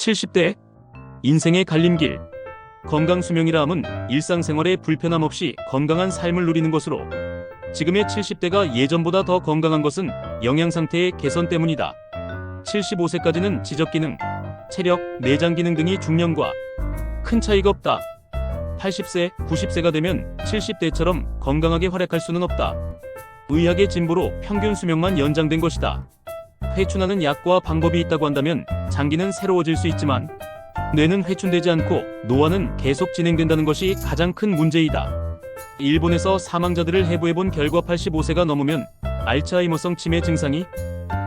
70대 인생의 갈림길 건강 수명이라 함은 일상생활에 불편함 없이 건강한 삶을 누리는 것으로 지금의 70대가 예전보다 더 건강한 것은 영양 상태의 개선 때문이다. 75세까지는 지적 기능, 체력, 내장 기능 등이 중년과 큰 차이가 없다. 80세, 90세가 되면 70대처럼 건강하게 활약할 수는 없다. 의학의 진보로 평균 수명만 연장된 것이다. 회춘하는 약과 방법이 있다고 한다면 장기는 새로워질 수 있지만 뇌는 회춘되지 않고 노화는 계속 진행된다는 것이 가장 큰 문제이다. 일본에서 사망자들을 해부해본 결과 85세가 넘으면 알츠하이머성 치매 증상이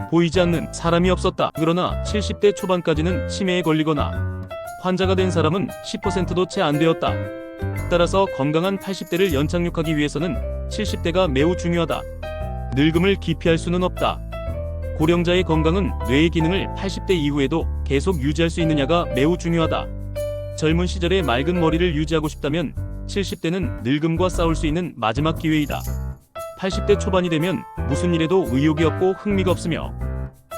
보이지 않는 사람이 없었다. 그러나 70대 초반까지는 치매에 걸리거나 환자가 된 사람은 10%도 채 안 되었다. 따라서 건강한 80대를 연착륙하기 위해서는 70대가 매우 중요하다. 늙음을 기피할 수는 없다. 고령자의 건강은 뇌의 기능을 80대 이후에도 계속 유지할 수 있느냐가 매우 중요하다. 젊은 시절의 맑은 머리를 유지하고 싶다면 70대는 늙음과 싸울 수 있는 마지막 기회이다. 80대 초반이 되면 무슨 일에도 의욕이 없고 흥미가 없으며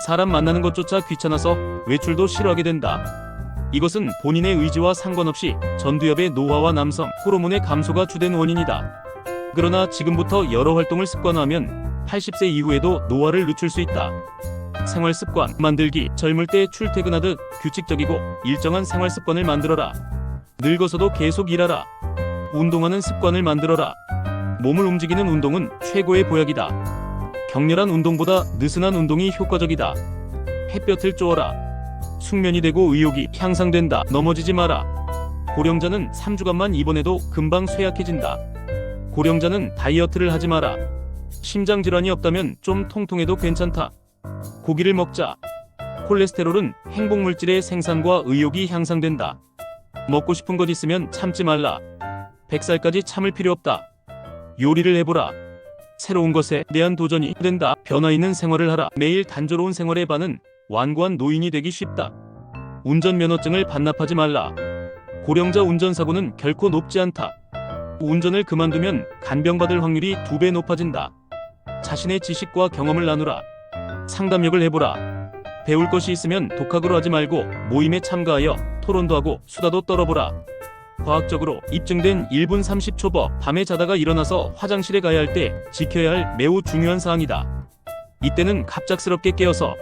사람 만나는 것조차 귀찮아서 외출도 싫어하게 된다. 이것은 본인의 의지와 상관없이 전두엽의 노화와 남성 호르몬의 감소가 주된 원인이다. 그러나 지금부터 여러 활동을 습관화하면 80세 이후에도 노화를 늦출 수 있다. 생활 습관 만들기 젊을 때 출퇴근하듯 규칙적이고 일정한 생활 습관을 만들어라. 늙어서도 계속 일하라. 운동하는 습관을 만들어라. 몸을 움직이는 운동은 최고의 보약이다. 격렬한 운동보다 느슨한 운동이 효과적이다. 햇볕을 쬐어라. 숙면이 되고 의욕이 향상된다. 넘어지지 마라. 고령자는 3주간만 입원해도 금방 쇠약해진다. 고령자는 다이어트를 하지 마라. 심장 질환이 없다면 좀 통통해도 괜찮다. 고기를 먹자. 콜레스테롤은 행복 물질의 생산과 의욕이 향상된다. 먹고 싶은 것 있으면 참지 말라. 100살까지 참을 필요 없다. 요리를 해보라. 새로운 것에 대한 도전이 된다. 변화 있는 생활을 하라. 매일 단조로운 생활의 반은 완고한 노인이 되기 쉽다. 운전면허증을 반납하지 말라. 고령자 운전사고는 결코 높지 않다. 운전을 그만두면 간병받을 확률이 두 배 높아진다. 자신의 지식과 경험을 나누라. 상담력을 해보라. 배울 것이 있으면 독학으로 하지 말고 모임에 참가하여 토론도 하고 수다도 떨어보라. 과학적으로 입증된 1분 30초 법 밤에 자다가 일어나서 화장실에 가야 할 때 지켜야 할 매우 중요한 사항이다. 이때는 갑작스럽게 깨어서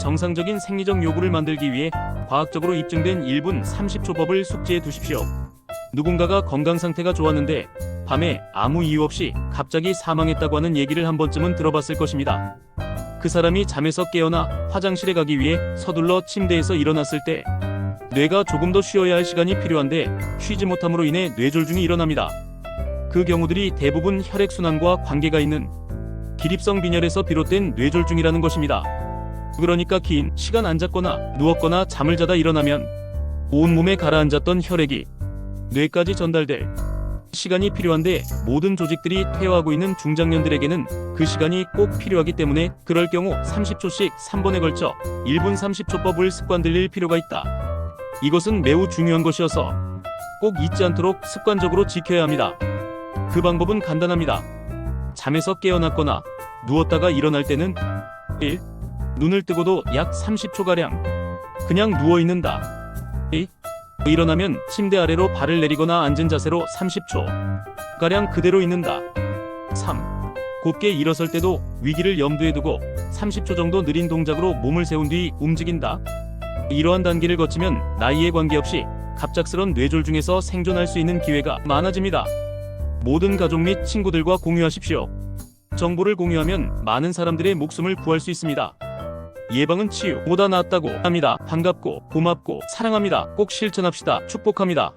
정상적인 생리적 요구를 만들기 위해 과학적으로 입증된 1분 30초 법을 숙지해 두십시오. 누군가가 건강 상태가 좋았는데 밤에 아무 이유 없이 갑자기 사망했다고 하는 얘기를 한 번쯤은 들어봤을 것입니다. 그 사람이 잠에서 깨어나 화장실에 가기 위해 서둘러 침대에서 일어났을 때 뇌가 조금 더 쉬어야 할 시간이 필요한데 쉬지 못함으로 인해 뇌졸중이 일어납니다. 그 경우들이 대부분 혈액순환과 관계가 있는 기립성 빈혈에서 비롯된 뇌졸중이라는 것입니다. 그러니까 긴 시간 앉았거나 누웠거나 잠을 자다 일어나면 온몸에 가라앉았던 혈액이 뇌까지 전달될 시간이 필요한데 모든 조직들이 퇴화하고 있는 중장년들에게는 그 시간이 꼭 필요하기 때문에 그럴 경우 30초씩 3번에 걸쳐 1분 30초법을 습관 들일 필요가 있다. 이것은 매우 중요한 것이어서 꼭 잊지 않도록 습관적으로 지켜야 합니다. 그 방법은 간단합니다. 잠에서 깨어났거나 누웠다가 일어날 때는 1. 눈을 뜨고도 약 30초가량 그냥 누워 있는다. 2. 일어나면 침대 아래로 발을 내리거나 앉은 자세로 30초 가량 그대로 있는다. 3. 곧게 일어설 때도 위기를 염두에 두고 30초 정도 느린 동작으로 몸을 세운 뒤 움직인다. 이러한 단계를 거치면 나이에 관계없이 갑작스런 뇌졸 중에서 생존할 수 있는 기회가 많아집니다. 모든 가족 및 친구들과 공유하십시오. 정보를 공유하면 많은 사람들의 목숨을 구할 수 있습니다. 예방은 치유보다 낫다고 합니다. 반갑고 고맙고 사랑합니다. 꼭 실천합시다. 축복합니다.